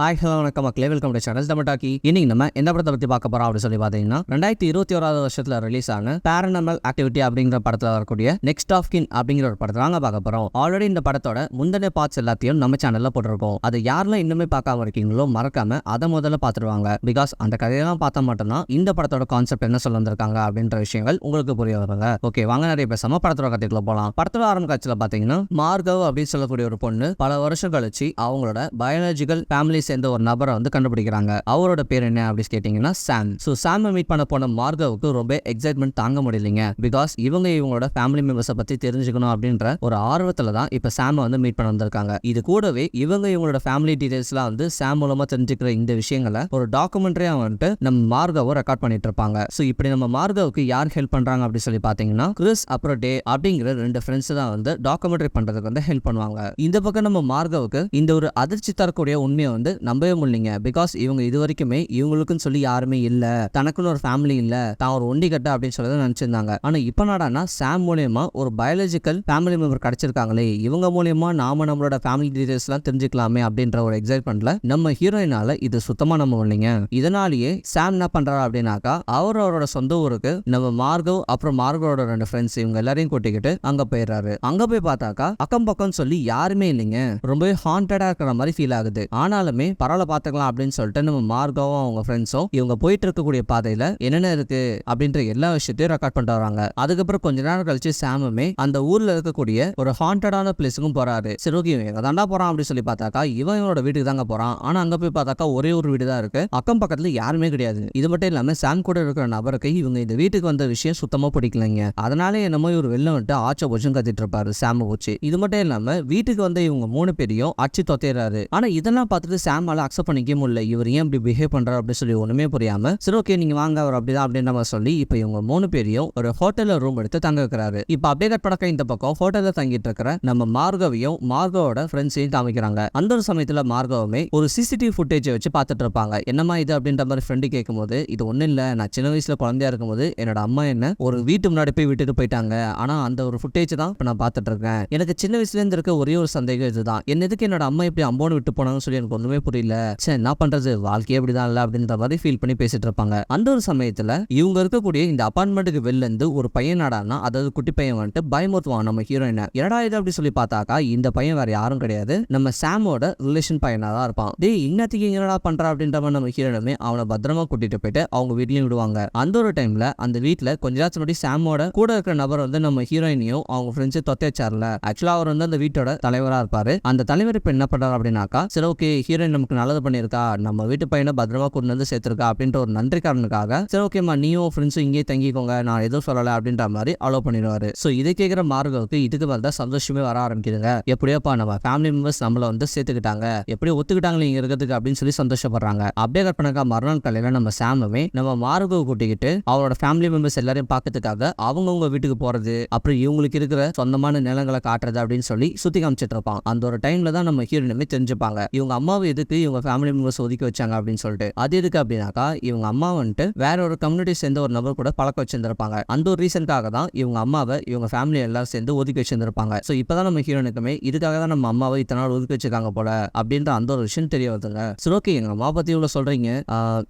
Hi hello வணக்கம் மக்களே. Welcome to channel தமிழ்டாக்கி இன்னைக்கு நம்ம என்ன படத்தை பற்றி பார்க்க போறோம் அப்படின்னு சொல்லி பார்த்தீங்கன்னா ரெண்டாயிரத்தி இருபத்தி ஓராவது வருஷத்தில் ரிலீஸ் ஆன பேரனமல் ஆக்டிவிட்டி அப்படிங்கிற படத்தில் வரக்கூடிய நெக்ஸ்ட் ஆஃப் கின் அப்படிங்கிற ஒரு படத்தை நாங்கள் பார்க்க போகிறோம் ஆல்ரெடி இந்த படத்தோட முந்தின பார்ட்ஸ் எல்லாத்தையும் நம்ம சேனலில் போட்டிருக்கோம். அது யாரெல்லாம் இன்னுமே பார்க்காம இருக்கீங்களோ மறக்காம அதை முதல்ல பார்த்துருவாங்க. பிகாஸ் அந்த கதையெல்லாம் பார்த்தா மட்டும்தான் இந்த படத்தோட கான்செப்ட் என்ன சொல்ல வந்திருக்காங்க அப்படின்ற விஷயங்கள் உங்களுக்கு புரிய வருங்க. ஓகே வாங்க நிறைய பேசாம படத்தோட கதைக்குள்ள போகலாம் படத்தோட ஆரம்ப காட்சியில் பார்த்தீங்கன்னா மார்கவ் அப்படின்னு சொல்லக்கூடிய ஒரு பொண்ணு பல வருஷம் கழிச்சு அவங்களோட பயாலஜிக்கல் ஃபேமிலிஸ் சேர்ந்த ஒரு நபரை வந்து கண்டுபிடிக்கிறாங்க. அவரோட பேர் என்ன அப்படின்னு கேட்டீங்கன்னா சாம். ஸோ சாமை மீட் பண்ண போன மார்கவுக்கு ரொம்ப எக்ஸைட்மெண்ட் தாங்க முடியலைங்க. பிகாஸ் இவங்க இவங்களோட ஃபேமிலி மெம்பர்ஸை பத்தி தெரிஞ்சுக்கணும் அப்படின்ற ஒரு ஆர்வத்தில் தான் இப்போ சாமை வந்து மீட் பண்ண வந்திருக்காங்க. இது கூடவே இவங்க இவங்களோட ஃபேமிலி டீடைல்ஸ்லாம் வந்து சாம் மூலமா தெரிஞ்சுக்கிற இந்த விஷயங்களை ஒரு டாக்குமெண்ட்ரியா வந்துட்டு நம்ம மார்கவை ரெக்கார்ட் பண்ணிட்டு இருப்பாங்க. ஸோ இப்படி நம்ம மார்கவுக்கு யார் ஹெல்ப் பண்றாங்க அப்படின்னு சொல்லி பார்த்தீங்கன்னா கிறிஸ் அப்புறம் டே அப்படிங்கிற ரெண்டு ஃப்ரெண்ட்ஸ் தான் வந்து டாக்குமெண்ட்ரி பண்றதுக்கு வந்து ஹெல்ப் பண்ணுவாங்க. இந்த பக்கம் நம்ம மார்கவுக்கு இந்த ஒரு அதிர்ச்சி தரக்கூடிய உண்மையை வந்து நம்பவே முடியலைங்க. பிகாஸ் இவங்க இது வரைக்குமே இவங்களுக்குன்னு சொல்லி யாருமே இல்ல. தனக்குன்னு ஒரு ஃபேமிலி இல்ல. தான் ஒரு ஒண்டி கட்ட அப்படின்னு சொல்லி நினச்சிருந்தாங்க நினைச்சிருந்தாங்க. ஆனா இப்போ நாடானா சாம் மூலியமா ஒரு பயாலஜிக்கல் ஃபேமிலி மெம்பர் கிடைச்சிருக்காங்களே. இவங்க மூலியமா நாம நம்மளோட ஃபேமிலி டீடைல்ஸ் எல்லாம் தெரிஞ்சுக்கலாமே அப்படின்ற ஒரு எக்ஸைட்மெண்ட்ல நம்ம ஹீரோயினால இது சுத்தமா நம்ப முடியலைங்க. இதனாலேயே சாம் என்ன பண்றாரு அப்படின்னாக்கா அவர் அவரோட சொந்த ஊருக்கு நம்ம மார்கவ் அப்புறம் மார்கவோட ரெண்டு ஃப்ரெண்ட்ஸ் இவங்க எல்லாரையும் கூட்டிக்கிட்டு அங்க போயிடுறாரு. அங்க போய் பார்த்தாக்கா அக்கம் பக்கம் சொல்லி யாருமே இல்லைங்க. ரொம்பவே ஹாண்டடா இருக்கிற மாதிரி ஃபீல் ஆகுது. ஆனாலுமே பரவாயில்ல பாத்துக்கலாம் அப்படின்னு சொல்லிட்டு நம்ம மார்கவும் அவங்க ஃப்ரெண்ட்ஸும் இவங்க போயிட்டு இருக்கக்கூடிய பாதையில என்னென்ன இருக்கு அப்படின்ற எல்லா விஷயத்தையும் ரெக்கார்ட் பண்ணிட்டு வராங்க. அதுக்கப்புறம் கொஞ்ச நேரம் கழிச்சு சாமுமே அந்த ஊர்ல இருக்கக்கூடிய ஒரு ஹாண்டடான பிளேஸுக்கும் போறாரு. சரி ஓகே எங்க தாண்டா போறான் அப்படின்னு சொல்லி பார்த்தாக்கா இவன் இவனோட வீட்டுக்கு தாங்க போறான். ஆனா அங்க போய் பார்த்தாக்கா ஒரே ஒரு வீடு தான் இருக்கு. அக்கம் பக்கத்துல யாருமே கிடையாது. இது மட்டும் இல்லாம சாம் கூட இருக்கிற நபருக்கு இவங்க இந்த வீட்டுக்கு வந்த விஷயம் சுத்தமா பிடிக்கலைங்க. அதனால என்னமோ இவர் வெளில வந்துட்டு ஆச்ச போச்சும் கத்திட்டு இருப்பாரு சாம போச்சு. இது மட்டும் இல்லாம வீட்டுக்கு வந்த இவங்க மூணு பேரையும் அச்சு தொத்தேறாரு. ஆனா இதெல்லாம் பார்த்துட்டு சாமால அக்செப்ட் பண்ணிக்க முடியல. இவர் ஏன் இப்படி பிஹேவ் பண்றாரு அப்படின்னு சொல்லி ஒண்ணுமே புரியாம சரி ஓகே நீங்க வாங்க அவர் அப்படிதான் அப்படின்ற மாதிரி சொல்லி இப்போ இவங்க மூணு பேரையும் ஒரு ஹோட்டல்ல ரூம் எடுத்து தங்க வைக்கிறாரு. இப்போ அபேகர் படக்க இந்த பக்கம் ஹோட்டல்ல தங்கிட்டு இருக்கிற நம்ம மார்கவையும் மார்கவோட ஃப்ரெண்ட்ஸையும் காமிக்கிறாங்க. அந்த ஒரு சமயத்துல மார்கவமே ஒரு சிசிடிவி ஃபுட்டேஜை வச்சு பார்த்துட்டு இருப்பாங்க. என்னம்மா இது அப்படின்ற மாதிரி ஃப்ரெண்டு கேட்கும்போது இது ஒன்றும் இல்லை நான் சின்ன வயசுல குழந்தையா இருக்கும்போது என்னோட அம்மா என்ன ஒரு வீட்டு முன்னாடி போய் விட்டுட்டு போயிட்டாங்க. ஆனா அந்த ஒரு ஃபுட்டேஜ் தான் இப்போ நான் பார்த்துட்டு இருக்கேன். எனக்கு சின்ன வயசுல இருந்து இருக்க ஒரே ஒரு சந்தேகம் இதுதான். என்ன எதுக்கு என்னோட அம்மா இப்படி அம்போன்னு விட்டு போனாங்கன்னு சொல்லி எனக்கு ஒண்ணுமே புரியல. சே என்ன பண்றது? வாழ்க்கையே அப்படிதான் இல்ல அப்படின்ற மாதிரி ஃபீல் பண்ணி பேசிட்டு இருப்பாங்க. அந்த ஒரு சமயத்துல இவங்க இருக்கக்கூடிய இந்த அப்பார்ட்மெண்ட்டுக்கு வெளில இருந்து ஒரு பையன் நாடானா அதாவது குட்டி பையன் வந்துட்டு பயமுறுத்துவான். நம்ம ஹீரோயினை என்னடா இது அப்படி சொல்லி பார்த்தாக்கா இந்த பையன் வேற யாரும் கிடையாது. நம்ம சாமோட ரிலேஷன் பையனா தான் இருப்பான். டே இன்னத்துக்கு என்னடா பண்றா அப்படின்ற மாதிரி நம்ம ஹீரோயினுமே அவனை பத்திரமா கூட்டிட்டு போயிட்டு அவங்க வீட்லயும் விடுவாங்க. அந்த ஒரு டைம்ல அந்த வீட்டுல கொஞ்ச நேரத்துக்கு முன்னாடி சாமோட கூட இருக்கிற நபர் வந்து நம்ம ஹீரோயினையும் அவங்க ஃப்ரெண்ட்ஸை தொத்தேச்சார்ல. ஆக்சுவலா அவர் வந்து அந்த வீட்டோட தலைவரா இருப்பாரு. அந்த தலைவர் இப்ப என்ன பண்றாரு அப்படின்னாக்கா சரி ஓகே ஹீரோயின் நமக்கு நல்லது பண்ணியிருக்கா? நம்ம வீட்டு பையனை பத்திரமா கொண்டு வந்து சேர்த்திருக்கா? அப்படின்ற ஒரு நன்றிக்காரனுக்காக சரி ஓகேம்மா நீயும் ஃப்ரெண்ட்ஸும் இங்கேயே தங்கிக்கோங்க. நான் எதுவும் சொல்லலை அப்படின்ற மாதிரி அலோவ் பண்ணிடுவாரு. ஸோ இதை கேட்குற மார்கவுக்கு இதுக்கு வந்தா சந்தோஷமே வர ஆரம்பிக்குதுங்க. எப்படியோப்பா நம்ம ஃபேமிலி மெம்பர்ஸ் நம்மள வந்து சேர்த்துக்கிட்டாங்க? எப்படி ஒத்துக்கிட்டாங்களே இங்க இருக்கிறதுக்கு? அப்படின்னு சொல்லி சந்தோஷப்படுறாங்க. அப்படியே கற்பனைக்கா மறுநாள் காலையில நம்ம சாமுமே நம்ம மார்கவை கூட்டிக்கிட்டு அவரோட ஃபேமிலி மெம்பர்ஸ் எல்லாரையும் பார்க்கறதுக்காக அவங்கவுங்க வீட்டுக்கு போறது அப்புறம் இவங்களுக்கு இருக்கிற சொந்தமான நிலங்களை காட்டுறது அப்படின்னு சொல்லி சுத்தி காமிச்சிட்டு இருப்பான். அந்த ஒரு டைம்ல தான் நம்ம ஹீரோனுமே தெரிஞ்சுப்பாங்க. இவங்க அம்மாவை எதுக்கு இவங்க ஃபேமிலி மெம்பர்ஸ் ஒதுக்கி வச்சாங்க அப்படின்னு சொல்லிட்டு. அது எதுக்கு அப்படின்னாக்கா இவங்க அம்மா வந்துட்டு வேற ஒரு கம்யூனிட்டி சேர்ந்த ஒரு நபர் கூட பழக்க வச்சிருந்திருப்பாங்க. அந்த ஒரு ரீசனுக்காக தான் இவங்க அம்மாவை இவங்க ஃபேமிலி எல்லாரும் சேர்ந்து ஒதுக்கி வச்சிருந்திருப்பாங்க. ஸோ இப்பதான் நம்ம ஹீரோனுக்குமே இதுக்காக தான் நம்ம அம்மாவை இத்தனை நாள் ஒதுக்கி வச்சிருக்காங்க போல அப்படின்ற அந்த ஒரு விஷயம் தெரிய வருதுங்க. சரி ஓகே எங்க அம்மா பத்தி இவ்வளவு சொல்றீங்க.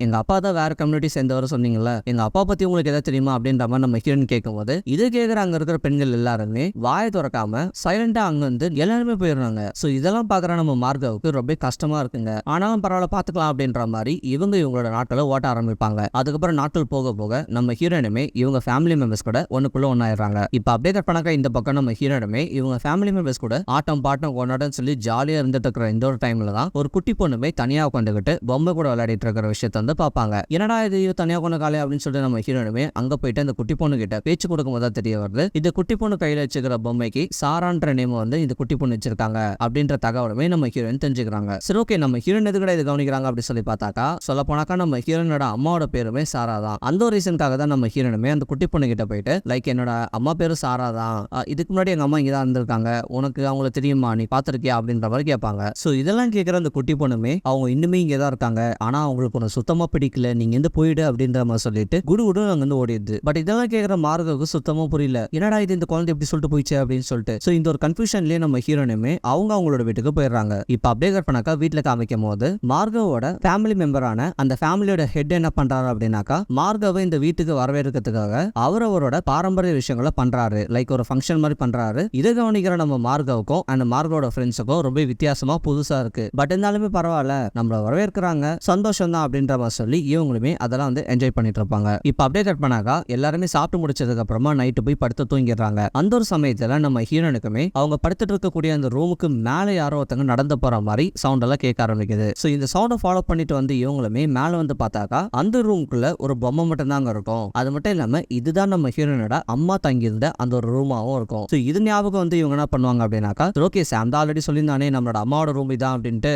எங்க அப்பா தான் வேற கம்யூனிட்டி சேர்ந்தவர் சொன்னீங்கல்ல எங்க அப்பா பத்தி உங்களுக்கு எதாவது தெரியுமா அப்படின்ற மாதிரி நம்ம ஹீரோன் கேட்கும்போது இது கேட்குற அங்க இருக்கிற பெண்கள் எல்லாருமே வாயை திறக்காம சைலண்டா அங்க வந்து எல்லாருமே போயிடுறாங்க. ஸோ இதெல்லாம் பாக்குற நம்ம மார்காவுக்கு ரொம்ப கஷ்டமா இருக்கு இருக்குங்க ஆனாலும் பரவாயில்ல பாத்துக்கலாம் அப்படின்ற மாதிரி இவங்க இவங்களோட நாட்களை ஓட்ட ஆரம்பிப்பாங்க. அதுக்கப்புறம் நாட்கள் போக போக நம்ம ஹீரோயினுமே இவங்க ஃபேமிலி மெம்பர்ஸ் கூட ஒண்ணுக்குள்ள ஒன்னாயிடுறாங்க இப்போ அப்படியே கட் பண்ணாக்க இந்த பக்கம் நம்ம ஹீரோயினுமே இவங்க ஃபேமிலி மெம்பர்ஸ் கூட ஆட்டம் பாட்டம் கொண்டாடன்னு சொல்லி ஜாலியா இருந்துட்டு இருக்கிற இந்த ஒரு டைம்ல தான் ஒரு குட்டி பொண்ணுமே தனியா உட்காந்துக்கிட்டு பொம்மை கூட விளையாடிட்டு இருக்கிற விஷயத்த வந்து பார்ப்பாங்க. என்னடா இது இவ தனியா கொண்ட காலை அப்படின்னு சொல்லிட்டு நம்ம ஹீரோயினுமே அங்க போயிட்டு அந்த குட்டி பொண்ணு கிட்ட பேச்சு கொடுக்கும் போதா தான் தெரிய வருது. இந்த குட்டி பொண்ணு கையில வச்சுக்கிற பொம்மைக்கு சாரான்ற நேம் வந்து இந்த குட்டி பொண்ணு வச்சிருக்காங்க அப்படின்ற தகவலுமே நம்ம ஹீரோயின் தெரிஞ்சுக்கிறாங்க. சரி ஓகே நம்ம ஹீரோயின் எதுக்கடா இது கவனிக்கிறாங்க அப்படின்னு சொல்லி பார்த்தாக்கா சொல்ல போனாக்கா நம்ம ஹீரோனோட அம்மாவோட பேருமே சாரா தான். அந்த ஒரு ரீசனுக்காக தான் நம்ம ஹீரோனுமே அந்த குட்டி பொண்ணு கிட்ட போயிட்டு லைக் என்னோட அம்மா பேரு சாரா தான். இதுக்கு முன்னாடி எங்க அம்மா இங்கே தான் இருந்திருக்காங்க. உனக்கு அவங்கள தெரியுமா? நீ பாத்திருக்கியா அப்படின்ற மாதிரி கேட்பாங்க. ஸோ இதெல்லாம் கேட்குற அந்த குட்டி பொண்ணுமே அவங்க இன்னுமே இங்கே தான் இருக்காங்க. ஆனா அவங்களுக்கு ஒன்று சுத்தமா பிடிக்கல. நீங்க எந்த போயிடு அப்படின்ற மாதிரி சொல்லிட்டு குடு குடு அங்க இருந்து ஓடிடுது. பட் இதெல்லாம் கேட்குற மார்க்கு சுத்தமா புரியல. என்னடா இது? இந்த குழந்தை எப்படி சொல்லிட்டு போயிடுச்சு அப்படின்னு சொல்லிட்டு. ஸோ இந்த ஒரு கன்ஃபியூஷன்லயே நம்ம ஹீரோனுமே அவங்க அவங்களோட வீட்டுக்கு போயிடுறாங்க. இப்போ அப்படியே கட் பண்ணாக்கா வீட்டில் காமிக்கும் போது மார்கவோட ஃபேமிலி மெம்பரான அந்த ஃபேமிலியோட ஹெட் என்ன பண்றாரு அப்படின்னாக்கா மார்கவை இந்த வீட்டுக்கு வரவேற்கிறதுக்காக அவர் அவரோட பாரம்பரிய விஷயங்களை பண்றாரு. லைக் ஒரு ஃபங்க்ஷன் மாதிரி பண்றாரு. இதை கவனிக்கிற நம்ம மார்கவுக்கும் அண்ட் மார்கவோட ஃப்ரெண்ட்ஸுக்கும் ரொம்ப வித்தியாசமா புதுசா இருக்கு. பட் இருந்தாலுமே பரவாயில்ல நம்மள வரவேற்கிறாங்க. சந்தோஷம் தான் அப்படின்ற மாதிரி சொல்லி இவங்களுமே அதெல்லாம் வந்து என்ஜாய் பண்ணிட்டு இருப்பாங்க. இப்போ அப்படியே கட் பண்ணாக்கா எல்லாருமே சாப்பிட்டு முடிச்சதுக்கு அப்புறமா நைட்டு போய் படுத்து தூங்கிடுறாங்க. அந்த ஒரு சமயத்துல நம்ம ஹீரோனுக்குமே அவங்க படுத்துட்டு இருக்கக்கூடிய அந்த ரூமுக்கு மேலே யாரோ ஒருத்தங்க நடந்து போற மாதிரி சவுண்ட் எல்லாம் கேட்க ஆரம்பிக்குது. ஸோ இந்த சவுண்டை ஃபாலோ பண்ணிட்டு வந்து இவங்களுமே மேலே வந்து பார்த்தாக்கா அந்த ரூம்குள்ள ஒரு பொம்மை மட்டும் தாங்க இருக்கும். அது மட்டும் இல்லாமல் இதுதான் நம்ம ஹீரோனோட அம்மா தங்கியிருந்த அந்த ஒரு ரூமாவும் இருக்கும். ஸோ இது ஞாபகம் வந்து இவங்க என்ன பண்ணுவாங்க அப்படின்னாக்கா ஓகே சாம் தான் ஆல்ரெடி சொல்லியிருந்தானே நம்மளோட அம்மாவோட ரூம் இதான் அப்படின்ட்டு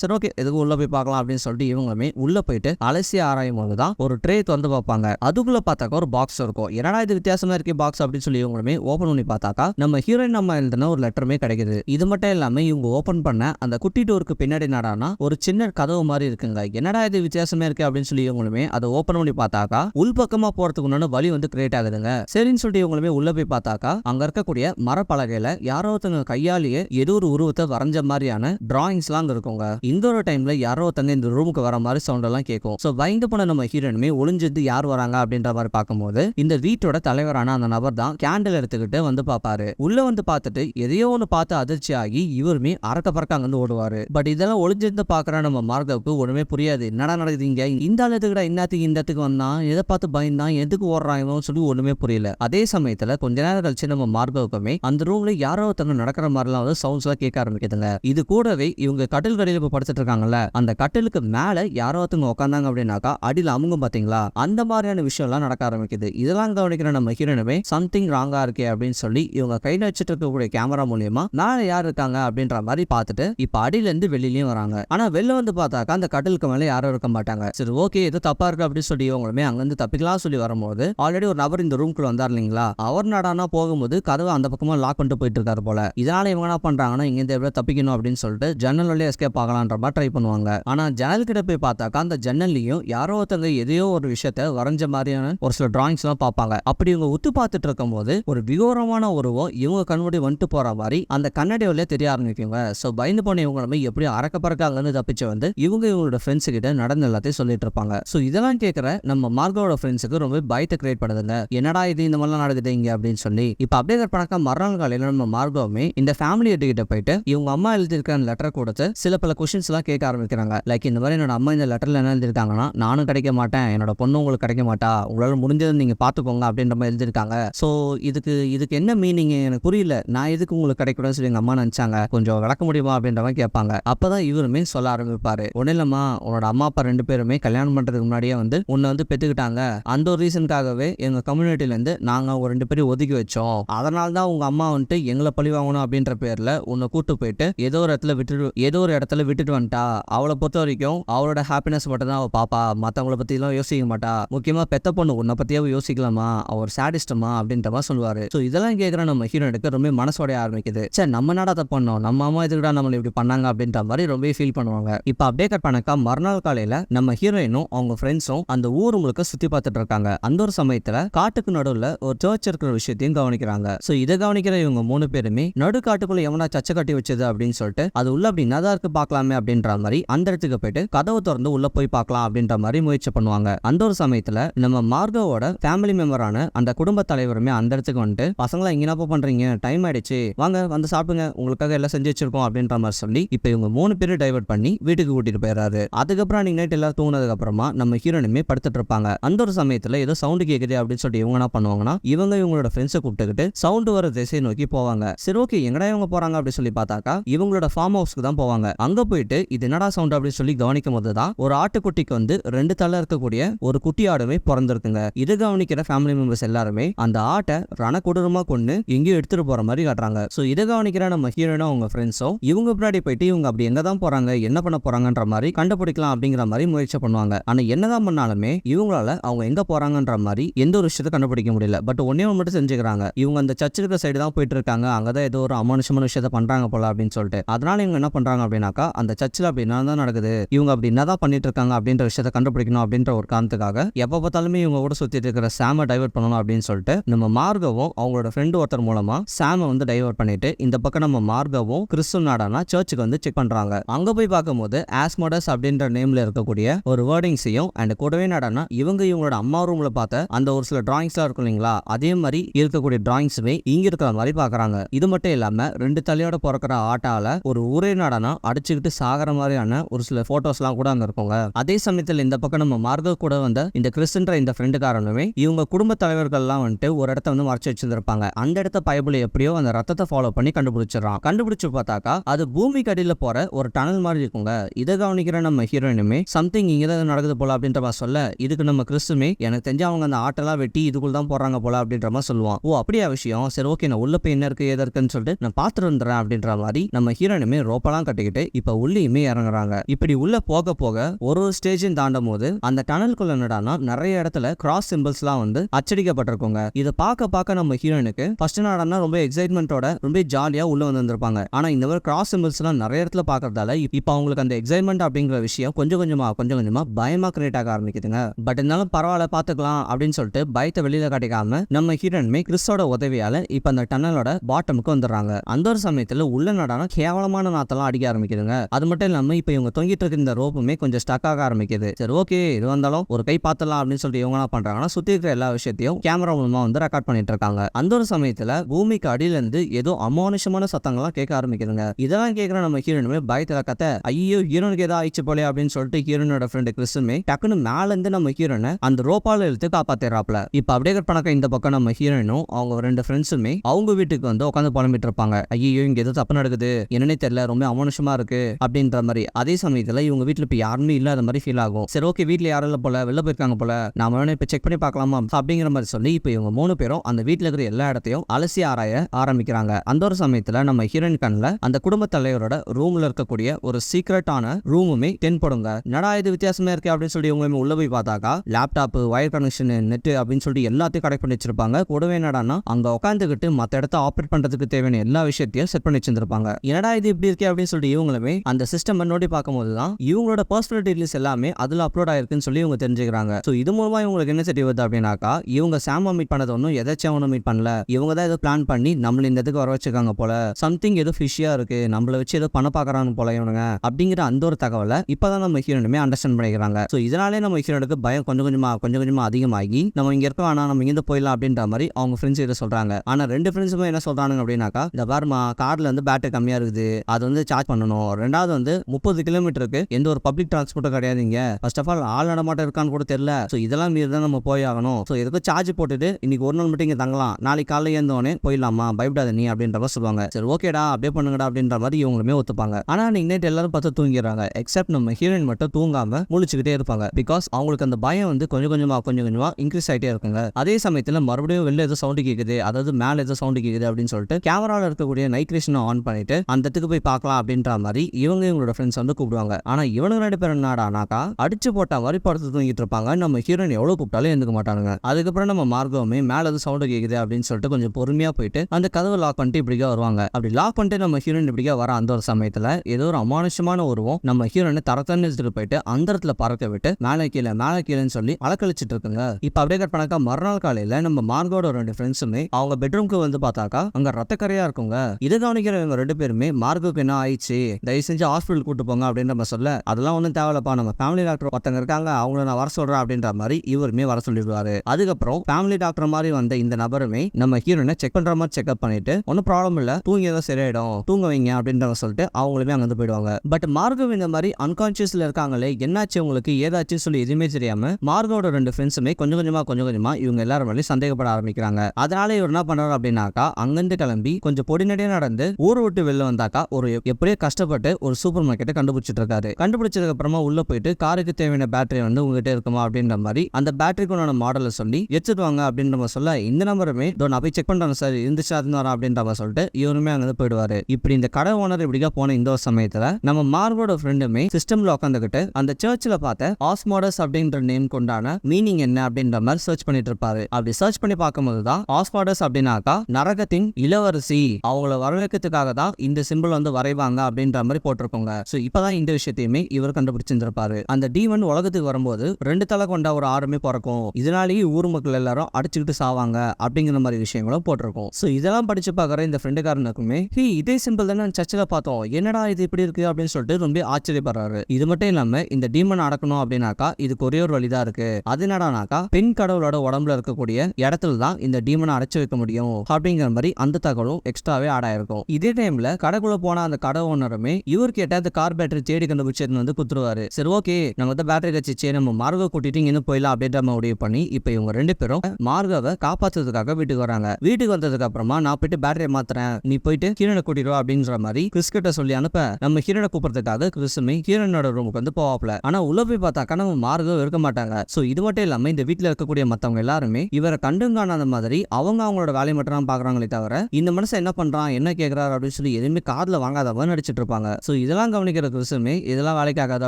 சரி ஓகே எதுக்கு உள்ள போய் பார்க்கலாம் அப்படின்னு சொல்லிட்டு இவங்களுமே உள்ள போயிட்டு அலசி ஆராயும் போது தான் ஒரு ட்ரே திறந்து பார்ப்பாங்க. அதுக்குள்ள பார்த்தாக்கா ஒரு பாக்ஸ் இருக்கும். என்னடா இது வித்தியாசமா இருக்கே பாக்ஸ் அப்படின்னு சொல்லி இவங்களுமே ஓப்பன் பண்ணி பார்த்தாக்கா நம்ம ஹீரோயின் அம்மா எழுதின ஒரு லெட்டருமே கிடைக்குது. இது மட்டும் இல்லாமல் இவங்க ஓப்பன் பண்ண அந்த குட்டி டோருக்கு பின்னாடி என்னடானா ஒரு சின்ன கதவு மாதிரி இருக்குங்க. என்னடா இது வித்தியாசமா இருக்கு அப்படின்னு சொல்லி இவங்களுமே அதை ஓப்பன் பண்ணி பார்த்தாக்கா உள்பக்கமா போறதுக்கு முன்னாடி வழி வந்து கிரியேட் ஆகுதுங்க. சரின்னு சொல்லிட்டு இவங்களுமே உள்ள போய் பார்த்தாக்கா அங்க இருக்கக்கூடிய மரப்பலகையில யாரோ ஒருத்தங்க கையாலேயே ஏதோ ஒரு உருவத்தை வரைஞ்ச மாதிரியான டிராயிங்ஸ்லாம் எல்லாம் இருக்குங்க. இந்த ஒரு டைம்ல யாரோ ஒருத்தங்க இந்த ரூமுக்கு வர மாதிரி சவுண்ட் எல்லாம் கேட்கும். சோ பயந்து போன நம்ம ஹீரோனுமே ஒளிஞ்சிருந்து யார் வராங்க அப்படின்ற மாதிரி பார்க்கும்போது இந்த வீட்டோட தலைவரான அந்த நபர் தான் கேண்டில் எடுத்துக்கிட்டு வந்து பார்ப்பாரு. உள்ள வந்து பார்த்துட்டு எதையோ ஒன்று பார்த்து அதிர்ச்சி ஆகி இவருமே அறக்க பறக்க அங்கிருந்து ஓடுவாரு. பட் இதெல்லாம் ஒளிஞ்சிருந்து பார்க்குற நம்ம மார்கவுக்கு ஒன்றுமே புரியாது. என்னடா நடக்குது இங்கே இந்த ஆள் எதுக்குடா இன்னத்துக்கு இந்த இடத்துக்கு வந்தான் எதை பார்த்து பயந்தான் எதுக்கு ஓடுறாங்கன்னு சொல்லி ஒன்றுமே புரியல. அதே சமயத்தில் கொஞ்ச நேரம் கழிச்சு நம்ம மார்கவுக்குமே அந்த ரூம்ல யாரோ ஒருத்தங்க நடக்கிற மாதிரிலாம் வந்து சவுண்ட்ஸ் எல்லாம் கேட்க ஆரம்பிக்குதுங்க. இது கூடவே இவங்க கட்டில் கடையில் இப்போ படுத்துட்டு இருக்காங்கல்ல? அந்த கட்டிலுக்கு மேல யாரோ ஒருத்தங்க உட்காந்தாங்க அப்படின்னாக்கா அடியில் அமுங்கும் பாத்தீங்களா? அந்த மாதிரியான விஷயம் எல்லாம் நடக்க ஆரம்பிக்குது. இதெல்லாம் கவனிக்கிற நம்ம ஹீரோனுமே சம்திங் ராங்கா இருக்கே அப்படின்னு சொல்லி இவங்க கையில் வச்சுட்டு இருக்கக்கூடிய கேமரா மூலியமா மேல யார் இருக்காங்க? அப்படின்ற மாதிரி பார்த்துட்டு இப்போ அடியிலேருந்து வெளியிலயும் வராங்க. ஆனா வெளில வந்து பார்த்தாக்கா அந்த கடலுக்கு மேல யாரும் இருக்க மாட்டாங்க. சரி ஓகே இது தப்பா இருக்கு அப்படின்னு சொல்லி இவங்களுமே அங்கிருந்து தப்பிக்கலாம் சொல்லி வரும்போது ஆல்ரெடி ஒரு நபர் இந்த ரூம்குள்ள வந்தார் இல்லைங்களா? அவர் நடானா போகும்போது கதவை அந்த பக்கமா லாக் பண்ணிட்டு போயிட்டு இருக்காரு போல. இதனால இவங்க என்ன பண்றாங்கன்னா இங்க இந்த எப்படியோ தப்பிக்கணும் அப்படின்னு சொல்லிட்டு ஜன்னல் வழியா எஸ்கேப் ஆகலான்ற மாதிரி ட்ரை பண்ணுவாங்க. ஆனா ஜன்னல் கிட்ட போய் பார்த்தாக்கா அந்த ஜன்னல்லையும் யாரோ ஒருத்தங்க எதையோ ஒரு விஷயத்த வரைஞ்ச மாதிரியான ஒரு சில டிராயிங்ஸ் எல்லாம் பார்ப்பாங்க. அப்படி இவங்க உத்து பார்த்துட்டு இருக்கும்போது ஒரு விகோரமான உருவம் இவங்க கண்முடி வந்துட்டு போற மாதிரி அந்த கண்ணாடி வழியா தெரிய ஆரம்பிக்குங்க. ஸோ பயந்து போன இவங்களுமே எப்படி அறக்கப்பட பறக்க தப்பிச்சு வந்து இவங்க இவங்களோட ஃப்ரெண்ட்ஸ் கிட்ட நடந்த எல்லாத்தையும் சொல்லிட்டு இருப்பாங்க. ஸோ இதெல்லாம் கேட்குற நம்ம மார்கோட ஃப்ரெண்ட்ஸுக்கு ரொம்ப பயத்தை கிரியேட் பண்ணுதுங்க. என்னடா இது இந்த மாதிரிலாம் நடக்குது இங்கே அப்படின்னு சொல்லி இப்போ அப்படியே கட் மறுநாள் காலையில் நம்ம மார்கோவுமே இந்த ஃபேமிலி கிட்ட போயிட்டு இவங்க அம்மா எழுதியிருக்கிற அந்த லெட்டர் கொடுத்து சில பல கொஷின்ஸ்லாம் கேட்க ஆரம்பிக்கிறாங்க. லைக் இந்த மாதிரி என்னோட அம்மா இந்த லெட்டர்ல என்ன எழுதிருக்காங்கன்னா நானும் கிடைக்க மாட்டேன். என்னோட பொண்ணு உங்களுக்கு கிடைக்க மாட்டா. உங்களால் முடிஞ்சதை நீங்க பார்த்துக்கோங்க அப்படின்ற மாதிரி எழுதிருக்காங்க ஸோ இதுக்கு இதுக்கு என்ன மீனிங் எனக்கு புரியல. நான் எதுக்கு உங்களுக்கு கிடைக்கூடாதுன்னு சொல்லி எங்கள் அம்மா நினச்சாங்க. கொஞ்சம் விளக்க முடியுமா அப்படின்ற மாதிரி கேட்பாங்க. அப்பதான் இவருமே சொல்ல ஆரம்பிப்பாரு. ஒன்றும் இல்லம்மா உன்னோட அம்மா அப்பா ரெண்டு பேருமே கல்யாணம் பண்றதுக்கு முன்னாடியே வந்து உன்னை வந்து பெத்துக்கிட்டாங்க. அந்த ஒரு ரீசனுக்காகவே எங்க கம்யூனிட்டில இருந்து நாங்க ரெண்டு பேரும் ஒதுக்கி வச்சோம். அதனால தான் உங்க அம்மா வந்துட்டு எங்களை பழி வாங்கணும் அப்படின்ற பேர்ல உன்னை கூட்டு போயிட்டு ஏதோ ஒரு இடத்துல விட்டுட்டு ஏதோ ஒரு இடத்துல விட்டுட்டு வந்துட்டா. அவளை பொறுத்த வரைக்கும் அவளோட ஹாப்பினஸ் மட்டும் தான் அவள் பாப்பா. மற்றவங்கள எல்லாம் யோசிக்க மாட்டா. முக்கியமா பெத்த பொண்ணு உன்னை பத்தியாவது யோசிக்கலாமா? அவர் சாடிஸ்டமா அப்படின்ற மாதிரி சொல்லுவாரு. ஸோ இதெல்லாம் கேட்குற நம்ம ஹீரோனுக்கு ரொம்ப மனசோடைய ஆரம்பிக்குது. சே நம்ம நாடா தப்பு பண்ணோம்? நம்ம அம்மா இதுக்கடா நம்மளை இப்படி பண்ணாங்க அப்படின்ற மாதிரி ரொம்ப ஃபீல் பண்ணுவாங்க. இப்போ அப்படியே கட் பண்ணக்கா மறுநாள் காலையில் நம்ம ஹீரோயினும் அவங்க ஃப்ரெண்ட்ஸும் அந்த ஊர் உங்களுக்கு சுத்தி பார்த்துட்டு இருக்காங்க. அந்த ஒரு சமயத்தில் காட்டுக்கு நடுவுல ஒரு சர்ச் இருக்கிற விஷயத்தையும் கவனிக்கிறாங்க. சோ இதை கவனிக்கிற இவங்க மூணு பேருமே நடு காட்டுக்குள்ள எவனா சச்சை கட்டி வச்சது அப்படின்னு சொல்லிட்டு அது உள்ள அப்படி என்னதான் இருக்கு பாக்கலாமே அப்படின்ற மாதிரி அந்த இடத்துக்கு போயிட்டு கதவை திறந்து உள்ள போய் பார்க்கலாம் அப்படின்ற மாதிரி முயற்சி பண்ணுவாங்க. அந்த ஒரு சமயத்துல நம்ம மார்கோவோட ஃபேமிலி மெம்பரான அந்த குடும்ப தலைவருமே அந்த இடத்துக்கு வந்துட்டு பசங்களா இங்க என்னப்பா பண்றீங்க? டைம் ஆயிடுச்சு. வாங்க வந்து சாப்பிடுங்க. உங்களுக்காக எல்லாம் செஞ்சு வச்சிருக்கோம் அப்படின்ற மாதிரி சொல்லி இப்போ இவங்க மூணு பேரும் டைவர்ட் பண்ணி வீட்டுக்கு கூட்டிட்டு போயிடுறாரு அதுக்கப்புறம் நீங்க நைட் எல்லாம் தூங்கினதுக்கு அப்புறமா நம்ம ஹீரோனுமே படுத்துட்டு இருப்பாங்க. அந்த ஒரு சமயத்துல ஏதோ சவுண்டு கேக்குது அப்படின்னு சொல்லிட்டு இவங்க என்ன பண்ணுவாங்கன்னா இவங்க இவங்களோட ஃப்ரெண்ட்ஸை கூப்பிட்டுக்கிட்டு சவுண்டு வர திசையை நோக்கி போவாங்க. சரி ஓகே எங்கடா இவங்க போறாங்க அப்படின்னு சொல்லி பார்த்தாக்கா இவங்களோட ஃபார்ம் ஹவுஸ்க்கு தான் போவாங்க. அங்க போயிட்டு இது என்னடா சவுண்ட் அப்படின்னு சொல்லி கவனிக்கும் போது தான் ஒரு ஆட்டுக்குட்டிக்கு வந்து ரெண்டு தலை இருக்கக்கூடிய ஒரு குட்டி ஆடுமே பிறந்திருக்குங்க. இது கவனிக்கிற ஃபேமிலி மெம்பர்ஸ் எல்லாருமே அந்த ஆட்டை ரணக்கொடூரமா கொண்டு எங்கேயும் எடுத்துட்டு போற மாதிரி காட்டுறாங்க. ஸோ இதை கவனிக்கிற நம்ம ஹீரோனும் அவங்க ஃப்ரெண்ட்ஸும் இவங்க பின்னாடி போயிட்டு இவங்க அப்படி எங்க தான் போறாங்க என்ன பண்ண போறாங்கன்ற மாதிரி கண்டுபிடிக்கலாம் அப்படிங்கிற மாதிரி முயற்சி பண்ணுவாங்க. ஆனா என்னதான் பண்ணாலுமே இவங்களால அவங்க எங்க போறாங்கன்ற மாதிரி எந்த ஒரு விஷயத்தை கண்டுபிடிக்க முடியல. பட் ஒன்னே ஒன்று மட்டும் செஞ்சுக்கிறாங்க. இவங்க அந்த சர்ச்சு இருக்கிற சைடு தான் போயிட்டு இருக்காங்க. அங்கதான் ஏதோ ஒரு அமானுஷமான விஷயத்த பண்றாங்க போல அப்படின்னு சொல்லிட்டு. அதனால இவங்க என்ன பண்றாங்க அப்படின்னாக்கா அந்த சர்ச்சில் அப்படி என்ன தான் நடக்குது இவங்க அப்படி என்னதான் பண்ணிட்டு இருக்காங்க அப்படின்ற விஷயத்தை கண்டுபிடிக்கணும் அப்படின்ற ஒரு காரணத்துக்காக எப்ப பார்த்தாலுமே இவங்க கூட சுத்திட்டு இருக்கிற சாம டைவர்ட் பண்ணணும் அப்படின்னு சொல்லிட்டு நம்ம மார்கவும் அவங்களோட ஃப்ரெண்டு ஒருத்தர் மூலமா சாம வந்து டைவர்ட் பண்ணிட்டு இந்த பக்கம் நம்ம மார்கவும் கிறிஸ்து நாடானா சர்ச்சுக்கு வந்து செக் பண்றாங்க. அங்கே போய் பார்க்கும்போது ஆஸ்மோடஸ் அப்படின்ற நேம்ல இருக்கக்கூடிய ஒரு வேர்டிங்ஸையும் அண்ட் கூடவே நடனா இவங்க இவங்களோட அம்மா ரூம்ல பார்த்த அந்த ஒரு சில டிராயிங்ஸ்லாம் இருக்கும் இல்லைங்களா? அதே மாதிரி இருக்கக்கூடிய டிராயிங்ஸுமே இங்க இருக்கிற மாதிரி பாக்குறாங்க இது மட்டும் இல்லாம ரெண்டு தலையோட பிறக்கிற ஆட்டால ஒரு ஊரே நடனா அடிச்சுக்கிட்டு சாகிற மாதிரியான ஒரு சில போட்டோஸ்லாம் கூட அங்க இருக்குங்க. அதே சமயத்தில் இந்த பக்கம் நம்ம மார்கோ கூட வந்த இந்த கிறிஸ்டன்ற இந்த ஃப்ரெண்டுக்காரனுமே இவங்க குடும்ப தலைவர்கள்லாம் வந்துட்டு ஒரு இடத்த வந்து மறைச்சு வச்சிருந்திருப்பாங்க. அந்த இடத்த பயபுல எப்படியோ அந்த ரத்தத்தை ஃபாலோ பண்ணி கண்டுபிடிச்சிடறான். கண்டுபிடிச்சு பார்த்தாக்கா அது பூமிக்கு அடியில் போற ஒரு டனல் மாதிரி இருக்குங்க இதை கவனிக்கிற நம்ம ஹீரோயினுமே சம்திங் இங்கே தான் நடக்குது போல அப்படின்ற மாதிரி சொல்ல இதுக்கு நம்ம கிறிஸ்துமே எனக்கு தெரிஞ்ச அவங்க அந்த ஆட்டெல்லாம் வெட்டி இதுக்குள்ள தான் போறாங்க போல அப்படின்ற மாதிரி சொல்லுவான். ஓ அப்படியா விஷயம்? சரி ஓகே நான் உள்ள போய் என்ன இருக்கு ஏதா இருக்குன்னு சொல்லிட்டு நான் பாத்துட்டு வந்துடுறேன் அப்படின்ற மாதிரி நம்ம ஹீரோயினுமே ரோப்பெல்லாம் கட்டிக்கிட்டு இப்ப உள்ளேயுமே இறங்குறாங்க. இப்படி உள்ள போக போக ஒரு ஒரு ஸ்டேஜும் தாண்டும் போது அந்த டனலுக்குள்ள என்னடானா நிறைய இடத்துல கிராஸ் சிம்பிள்ஸ்லாம் வந்து அச்சடிக்கப்பட்டிருக்குங்க. இதை பார்க்க பார்க்க நம்ம ஹீரோயினுக்கு ஃபர்ஸ்ட் நாடானா ரொம்ப எக்ஸைட்மெண்ட்டோட ரொம்ப ஜாலியா உள்ள வந்து வந்திருப்பாங்க. ஆனா இந்த மாதிரி கிராஸ் சிம்பிள்ஸ்லாம் நிறைய இடத்துல பார்க்கறதால இப்போ அவங்களுக்கு அந்த எக்ஸைட்மெண்ட் அப்படிங்கிற விஷயம் கொஞ்சம் கொஞ்சமாக கொஞ்சம் கொஞ்சமாக பயமாக கிரியேட் ஆக ஆரம்பிக்குதுங்க. பட் இருந்தாலும் பரவாயில்ல பார்த்துக்கலாம் அப்படின்னு சொல்லிட்டு பயத்தை வெளியில் காட்டிக்காம நம்ம ஹீரோனுமே கிறிஸோட உதவியால் இப்போ அந்த டன்னலோட பாட்டமுக்கு வந்துடுறாங்க. அந்த ஒரு சமயத்தில் உள்ள நடான கேவலமான நாத்தெல்லாம் அடிக்க ஆரம்பிக்குதுங்க. அது மட்டும் இல்லாமல் இப்போ இவங்க தொங்கிட்டு இருக்க இந்த ரோப்புமே கொஞ்சம் ஸ்டக் ஆக ஆரம்பிக்குது. சரி ஓகே இது வந்தாலும் ஒரு கை பார்த்தலாம் அப்படின்னு சொல்லிட்டு இவங்க என்ன பண்ணுறாங்கன்னா சுற்றி இருக்கிற எல்லா விஷயத்தையும் கேமரா மூலமாக வந்து ரெக்கார்ட் பண்ணிட்டு இருக்காங்க. அந்த ஒரு சமயத்தில் பூமிக்கு அடியிலேருந்து ஏதோ அமானுஷமான சத்தங்கள்லாம் கேட்க ஆரம்பிக்குதுங்க. இதெல்லாம் கேட்குற நம்ம ஹீரோனுமே பயத்தில் கதை ஐயோ ஹீரோனுக்கு ஏதாவது ஆயிடுச்சு போலே அப்படின்னு சொல்லிட்டு ஹீரோனோட ஃப்ரெண்டு கிறிஸ்துமே டக்குன்னு மேல இருந்து நம்ம ஹீரோனை அந்த ரோப்பால இழுத்து காப்பாத்திடுறாப்ல இப்ப அப்படியே பணக்கம் இந்த பக்கம் நம்ம ஹீரோயினும் அவங்க ரெண்டு ஃப்ரெண்ட்ஸுமே அவங்க வீட்டுக்கு வந்து உட்காந்து புலம்பிட்டு இருப்பாங்க. ஐயோ இங்க ஏதோ தப்பு நடக்குது. என்னன்னே தெரியல ரொம்ப அமனுஷமா இருக்கு அப்படின்ற மாதிரி. அதே சமயத்துல இவங்க வீட்டுல இப்ப யாருமே இல்லாத மாதிரி ஃபீல் ஆகும். சரி ஓகே வீட்டுல யாரும் இல்ல போல வெளில போயிருக்காங்க போல நாம வேணா இப்ப செக் பண்ணி பார்க்கலாமா? அப்படிங்கிற மாதிரி சொல்லி இப்ப இவங்க மூணு பேரும் அந்த வீட்ல இருக்கிற எல்லா இடத்தையும் அலசி ஆராய ஆரம்பிக்கிறாங்க. அந்த ஒரு சமயத்துல நம்ம ஹீரோயின் கண்ணுல அந்த குடும்ப தலைவரோட ரூம்ல இருக்கக்கூடிய ஒரு சீக்ரெட்டான ரூமுமே தென்படுங்க. என்னடா இது வித்தியாசமா இருக்கு அப்படின்னு சொல்லி இவங்க உள்ள போய் பார்த்தாக்கா லேப்டாப் வயர் கனெக்ஷன் நெட் அப்படின்னு சொல்லிட்டு எல்லாத்தையும் கனெக்ட் பண்ணி வச்சிருப்பாங்க. கூடவே என்னடானா அங்க உட்காந்துக்கிட்டு மத்த இடத்த ஆப்ரேட் பண்றதுக்கு தேவையான எல்லா விஷயத்தையும் செட் பண்ணி வச்சிருப்பாங்க என்னடா இது இப்படி இருக்கே அப்படின்னு சொல்லிட்டு இவங்களுமே அந்த சிஸ்டம் நோடி பார்க்கும்போது தான் இவங்களோட பர்சனல் டீட்டெயில்ஸ் எல்லாமே அதுல அப்லோட் ஆயிருக்குன்னு சொல்லி இவங்க தெரிஞ்சுக்கிறாங்க. ஸோ இது மூலமா இவங்களுக்கு என்ன தெரிய வருது அப்படின்னாக்கா இவங்க சாம மீட் பண்ணது ஒன்றும் எதாச்சும் ஒன்றும் மீட் பண்ணல. இவங்க தான் ஏதோ பிளான் பண்ணி நம்மள இந்த இதுக்கு வர வச்சிருக்காங்க போல. சம்திங் ஏதோ ஃபிஷியா இருக்கு. நம்மள வச்சு ஏதோ பண்ண பாக்குறாங்க போல இவனுங்க அப்படிங்கிற அந்த ஒரு தகவலை இப்பதான் நம்ம ஹீரோனுமே அண்டர்ஸ்டாண்ட் பண்ணிக்கிறாங்க. ஸோ இதனாலே நம்ம ஹீரோனுக்கு பயம் கொஞ்சம் கொஞ்சமா கொஞ்சம் கொஞ்சமா அதிகமாகி நம்ம இங்க இருக்கோம் வேணா நம்ம இங்க போயிடலாம் அப்படின்ற மாதிரி அவங்க ஃப்ரெண்ட்ஸ் கிட்ட சொல்றாங்க. ஆனா ரெண்டு ஃப்ரெண்ட்ஸுமே என்ன சொல்றாங்க அப்படின்னாக்கா இந்த பாருமா கார்ல வந்து பேட்டரி கம்மியா இருக்குது. அது வந்து சார்ஜ் பண்ணணும். ரெண்டாவது வந்து முப்பது கிலோமீட்டருக்கு எந்த ஒரு பப்ளிக் டிரான்ஸ்போர்ட்டும் கிடையாதுங்க ஃபர்ஸ்ட் ஆஃப் ஆல் ஆள் நடமாட்டம் இருக்கான்னு கூட தெரியல. ஸோ இதெல்லாம் மீறி தான் நம்ம போய் ஆகணும். ஸோ எதுக்கும் சார்ஜ் போட்டுட்டு இன்னைக்கு ஒரு நாள் மட்டும் இங்க தங்கலாம். நாளைக்கு காலையில இருந்தோடனே போயிடலாமா? பயப்படாத நீ அப்படின்ற மாதிரி சொல்லுவாங்க. சரி ஓகேடா அப்படியே பண்ணுங்கடா அப்படின்ற மாதிரி இவங்களுமே ஒத்துப்பாங்க. ஆனா நீங்க நைட் எல்லாரும் பார்த்து தூங்கிடுறாங்க. எக்ஸப்ட் நம்ம ஹீரோயின் மட்டும் தூங்காம முழிச்சுக்கிட்டே இருப்பாங்க. பிகாஸ் அவங்களுக்கு அந்த பயம் வந்து கொஞ்சம் கொஞ்சமா கொஞ்சம் கொஞ்சமா இன்க்ரீஸ் ஆகிட்டே இருக்குங்க. அதே சமயத்தில் மறுபடியும் வெளில ஏதோ சவுண்டு கேட்குது அதாவது மேல ஏதோ சவுண்டு கேக்குது அப்படின்னு சொல்லிட்டு கேமரால இருக்கக்கூடிய நைட்ரேஷனை ஆன் பண்ணிட்டு அந்த இடத்துக்கு போய் பார்க்கலாம் அப்படின்ற மாதிரி இவங்க இவங்களோட ஃப்ரெண்ட்ஸ் வந்து கூப்பிடுவாங்க. ஆனா இவங்க ரெண்டு பேரும் என்னடானாக்கா அடிச்சு போட்டா மாதிரி படுத்து தூங்கிட்டு இருப்பாங்க. நம்ம ஹீரோயின் எவ்வளவு கூப்பிட்டாலும் எழுந்துக்க மாட்டானுங்க. அதுக்கப்புறம் நம்ம மார்கவுமே மேல ஏதோ சவுண்டு கேக்குது அப்படின்னு சொல்லிட்டு கொஞ்சம் பொறுமையா போயிட்டு அந்த கதவை லாக் பண்ணிட்டு இப்படிக்கா வருவாங்க. அப்படி லாக் பண்ணிட்டு நம்ம ஹீரோயின் இப்படிக்கா வர அந்த ஒரு சமயத்துல ஏதோ ஒரு அமானுஷமான உருவம் நம்ம ஹீரோனை தரத்தன்னு போயிட்டு அந்த இடத்துல பறக்க விட்டு மேலே கீழே மேலே கீழேன்னு சொல்லி அலக்கழிச்சிட்டு இருக்குங்க. இப்ப அப்படியே கட் பண்ணாக்கா மறுநாள் காலையில நம்ம மார்கோட ரெண்டு ஃப்ரெண்ட்ஸுமே அவங்க பெட்ரூம்க்கு வந்து பார்த்தாக்கா அங்க ரத்தக்கரையா இருக்குங்க. இதை கவனிக்கிற இவங்க ரெண்டு பேருமே மார்க்குக்கு என்ன ஆயிடுச்சு? தயவு செஞ்சு ஹாஸ்பிட்டல் கூட்டு போங்க அப்படின்னு நம்ம சொல்ல அதெல்லாம் ஒன்றும் தேவையில்லப்பா நம்ம ஃபேமிலி டாக்டர் ஒருத்தங்க இருக்காங்க அவங்கள நான் வர சொல்றேன் அப்படின்ற மாதிரி இவருமே வர சொல்லிடுவாரு. அதுக்கப்புறம் ஃபேமிலி டாக்டர் மாதிரி வந்த இந்த நபருமே நம்ம ஹீரோனை செக் பண்ற மாதிரி செக்அப் பண்ணிட்டு ஒன்றும் ப்ராப்ளம் இல்லை தூங்கி ஏதோ சரியாயிடும் தூங்க வைங்க அப்படின்றத சொல்லிட்டு அவங்களுமே அங்கே போயிடுவாங்க. பட் மார்கவ் இந்த மாதிரி அன்கான்சியஸ்ல இருக்காங்களே என்னாச்சு உங்களுக்கு? ஏதாச்சும் சொல்லி எதுவுமே தெரியாம மார்கோட ரெண்டு ஃப்ரெண்ட்ஸுமே கொஞ்சம் கொஞ்சமா கொஞ்சம் கொஞ்சமா இவங்க எல்லாரும் மேலே சந்தேகப்பட ஆரம்பிக்கிறாங்க. அதனால இவர் என்ன பண்றாரு அப்படின்னாக்கா அங்கிருந்து கிளம்பி கொஞ்சம் பொடிநடையா நடந்து ஊரை விட்டு வெளில வந்தாக்கா ஒரு எப்படியோ கஷ்டப்பட்டு ஒரு சூப்பர் மார்க்கெட்டை கண்டுபிடிச்சிட்டு இருக்காரு கண்டுபிடிச்சதுக்கு அப்புறமா உள்ள போயிட்டு காருக்கு தேவையான பேட்டரி வந்து உங்ககிட்ட இருக்குமா? அப்படின்ற மாதிரி அந்த பேட்டரிக்கு உண்டான மாடலை சொல்லி எடுத்துட்டு வாங்க அப்படின்ற மாதிரி சொல்ல இந்த நம்பருமே நான் போய் செக் பண்றேன் சார் இருந்துச்சு அது வரேன் அப்படின்ற மாதிரி சொல்லிட்டு இவருமே அங்கே போயிடுவாரு. இப்படி இந்த கடை ஓனர் இப்படிக்கா போன இந்த சமயத்தில் சமயத்துல நம்ம மார்வோட ஃப்ரெண்டுமே சிஸ்டம்ல உட்காந்துக்கிட்டு அந்த சர்ச்சில் பார்த்த ஆஸ்மாடஸ் அப்படின்ற நேம் கொண்டான மீனிங் என்ன அப்படின்ற மாதிரி சர்ச் பண்ணிட்டு இருப்பாரு. அப்படி சர்ச் பண்ணி பார்க்கும்போது தான் ஆஸ்மாடஸ் அப்படின்னாக்கா நரகத்தின் இளவரசி. அவங்கள வரவேற்கிறதுக்காக தான் இந்த சிம்பிள் வந்து வரைவாங்க அப்படின்ற மாதிரி போட்டிருக்கோங்க. ஸோ இப்பதான் இந்த விஷயத்தையுமே இவர் கண்டுபிடிச்சிருந்திருப்பாரு. அந்த டீவன் உலகத்துக்கு வரும்போது ரெண்டு தலை கொண்ட ஒரு ஆறுமே பிறக்கும். இதனாலேயே ஊர் மக்கள் எல்லாரும் அடிச்சுக்கிட்டு சாவாங்க அப்படிங்கிற மாதிரி விஷயங்களும் போட்டிருக்கோம். ஸோ இதெல்லாம் படிச்சு பார்க்குற இந்த ஃப்ரெண்டுக்காரனுக்குமே ஹே இதே சிம்பிள் தானே சர்ச்சில் பார்த்தோம். என்னடா இது இப்படி எப்படி இருக்கு அப்படின்னு சொல்லிட்டு ரொம்ப ஆச்சரியப்படுறாரு. இது மட்டும் இல்லாம இந்த டீமன் அடக்கணும் அப்படின்னாக்கா இதுக்கு ஒரே ஒரு வழிதான் இருக்கு. அது என்னடானாக்கா பெண் கடவுளோட உடம்புல இருக்கக்கூடிய இடத்துல தான் இந்த டீமனை அடைச்சு வைக்க முடியும் அப்படிங்கிற மாதிரி அந்த தகவலும் எக்ஸ்ட்ராவே ஆடாயிருக்கும் இதே டைம்ல கடைக்குள்ள போன அந்த கடை ஓனருமே இவர் கேட்ட அந்த கார் பேட்டரி தேடி கண்டுபிடிச்சு வந்து குத்துருவாரு. சரி ஓகே நம்ம வந்து பேட்டரி கட்சிச்சு நம்ம மார்க கூட்டிட்டு இங்க போயிடலாம் அப்படின்ற மாதிரி முடிவு பண்ணி இப்போ இவங்க ரெண்டு பேரும் மார்கவை காப்பாத்துறதுக்காக வீட்டுக்கு வராங்க. வீட்டுக்கு வந்ததுக்கு அப்புறமா நான் போயிட்டு பேட்டரியை மாத்துறேன். நீ போயிட்டு கீழே கூட்டிடுவா அப்படின்ற மாதிரி கிறிஸ்கிட்ட சொல்லி அனுப்ப நம்ம ஹீரோனை கூப்பிடுறதுக்காக கிறிஸ்துமே ஹீரோனோட ரூமுக்கு வந்து போவாப்ல ஆனா உள்ள போய் பார்த்தாக்கா நம்ம மார்கோ இருக்க மாட்டாங்க. சோ இது மட்டும் இல்லாம இந்த வீட்டுல இருக்கக்கூடிய மத்தவங்க எல்லாருமே இவரை கண்டும் காணாத மாதிரி அவங்க அவங்களோட வேலையை மட்டும் தான் பாக்குறாங்களே தவிர இந்த மனுஷன் என்ன பண்றான் என்ன கேக்குறாரு அப்படின்னு சொல்லி எதுவுமே காதுல வாங்காத மாதிரி நடிச்சிட்டு இருப்பாங்க. சோ இதெல்லாம் கவனிக்கிற கிறிஸ்துமே இதெல்லாம் வேலைக்கு ஆகாது